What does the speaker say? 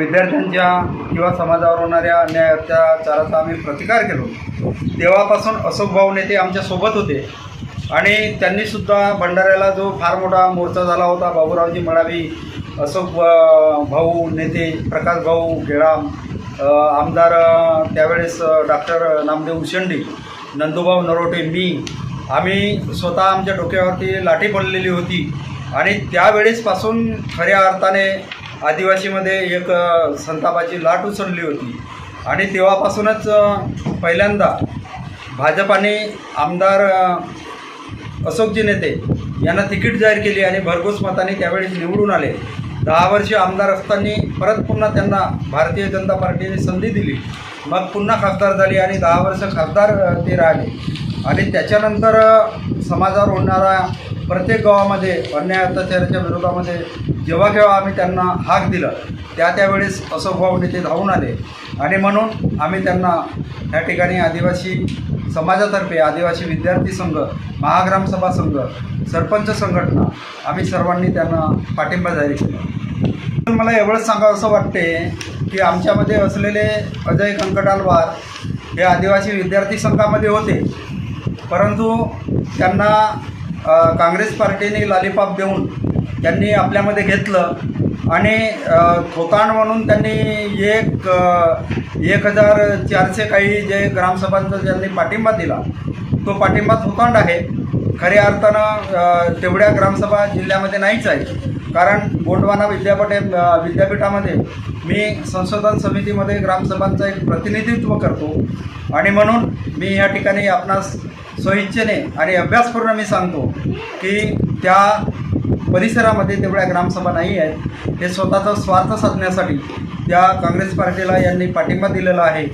विद्यार्थ्यांच्या किंवा समाजावर होणाऱ्या अन्याय अत्याचाराचा आम्ही प्रतिकार केलो. तेव्हापासून अशोक भाऊ नेते आमच्यासोबत होते. आणि त्यांनीसुद्धा भंडाऱ्याला जो फार मोठा मोर्चा झाला होता बाबूरावजी मळावी अशोक भाऊ नेते प्रकाश भाऊ गेळाम आमदार त्यावेळेस डॉक्टर नामदेव उशंडी नंदुभाऊ नरोटे मी आम्ही स्वतः आमच्या डोक्यावरती लाठी पडलेली होती. आणि त्यावेळेसपासून खऱ्या अर्थाने आदिवासीमध्ये एक संतापाची लाट उसळली होती. आणि तेव्हापासूनच पहिल्यांदा भाजपाने आमदार अशोकजी नेते यांना तिकीट जाहीर केली आणि भरघोस मताने त्यावेळेस निवडून आले. दहा वर्षे आमदार असताना परत पुन्हा त्यांना भारतीय जनता पार्टीने संधी दिली. मग पुन्हा खासदार झाली आणि दहा वर्ष खासदार ते राहिले. आणि त्याच्यानंतर समाजावर होणारा प्रत्येक गावामध्ये अन्याय अत्याचाराच्या विरोधामध्ये जेव्हा केव्हा आम्ही त्यांना हाक दिला त्या त्यावेळेस असं भाऊ नेते धावून आले. आणि म्हणून आम्ही त्यांना या ठिकाणी आदिवासी समाजातर्फे आदिवासी विद्यार्थी संघ महाग्रामसभा संघ सरपंच संघटना आम्ही सर्वांनी त्यांना पाठिंबा जाहीर केला. मला एवढंच सांगावं असं वाटते की आमच्यामध्ये असलेले अजय कंकटालवार हे आदिवासी विद्यार्थी संघामध्ये होते. परंतु त्यांना काँग्रेस पार्टीने लालीपाप देऊन त्यांनी आपल्यामध्ये घेतलं. आणि अ, म्हणून त्यांनी एक एक हजार चारशे काही जे ग्रामसभांचा ज्यांनी पाठिंबा दिला. तो पाठिंबा थोतांड आहे. खऱ्या अर्थानं तेवढ्या ग्रामसभा जिल्ह्यामध्ये नाहीच आहे. कारण गोंडवाना विद्यापीठ विद्यापीठामध्ये मी संशोधन समितीमध्ये ग्रामसभांचं एक प्रतिनिधित्व करतो. आणि म्हणून मी या ठिकाणी आपणास स्वइच्छेने आणि अभ्यासपूर्ण मी सांगतो की त्या परिसरामध्ये तेवढ्या ग्रामसभा नाही आहेत. हे स्वतःचा स्वार्थ साधण्यासाठी त्या काँग्रेस पार्टीला यांनी पाठिंबा दिलेला आहे.